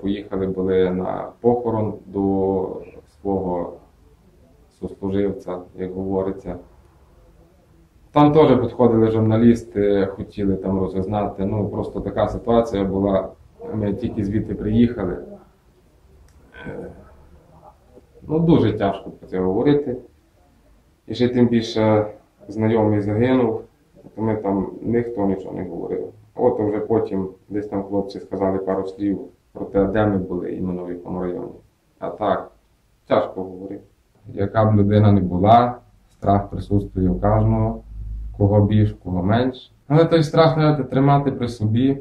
поїхали були на похорон до свого сослуживця, як говориться. Там теж підходили журналісти, хотіли там розізнати. Ну, просто така ситуація була. Ми тільки звідти приїхали. Е, Ну, дуже тяжко про це говорити. І ще тим більше знайомий загинув, то ми там ніхто нічого не говорив. От вже потім десь там хлопці сказали пару слів де ми були іменно в якому районі. А так, тяжко говорити. Яка б людина не була, страх присутствує у кожного, кого більш, кого менш. Але той страх треба тримати при собі.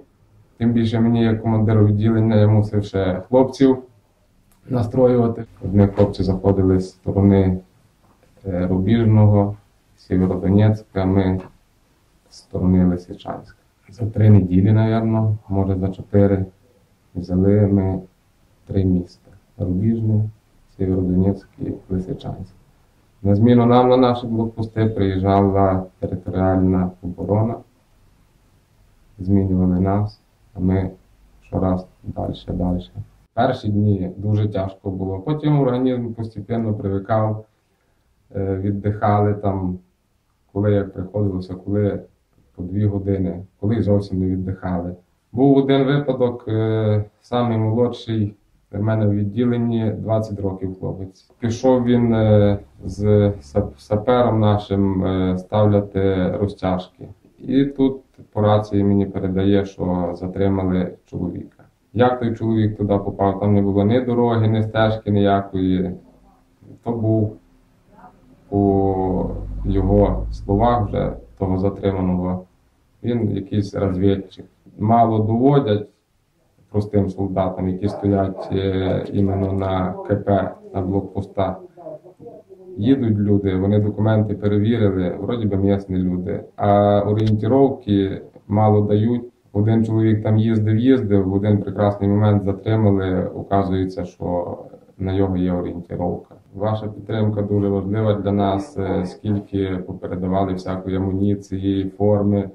Тим більше мені, як командиру відділення, я мусив ще хлопців настроювати. Одні хлопці заходили з сторони е, Рубіжного, Сєвєродонецька, ми з сторони Лисичанська. За три неділі, мабуть, може за чотири, взяли ми три міста: Рубіжне, Сєвєродонецьк і Лисичанськ. На зміну нам на наші блокпости приїжджала територіальна оборона, змінювали нас, а ми щораз далі, далі. Перші дні дуже тяжко було. Потім організм постійно привикав, е, віддихали там, коли як приходилося, коли по дві години, коли зовсім не віддихали. Був один випадок, е, самий молодший в мене в відділенні 20 років хлопець. Пішов він е, з сапером нашим е, ставляти розтяжки. І тут по рації мені передає, що затримали чоловіка. Як той чоловік туди попав? Там не було ні дороги, ні стежки ніякої. То був по його словах вже того затриманого. Він якийсь розвідчик. Мало доводять простим солдатам, які стоять е, іменно на КП, на блокпостах. Їдуть люди, вони документи перевірили, вроді би місні люди. А орієнтировки мало дають. Один чоловік там їздив, їздив, в один прекрасний момент затримали. Оказується, що на його є орієнтировка. Ваша підтримка дуже важлива для нас, е, скільки попередавали всякої амуніції, форми.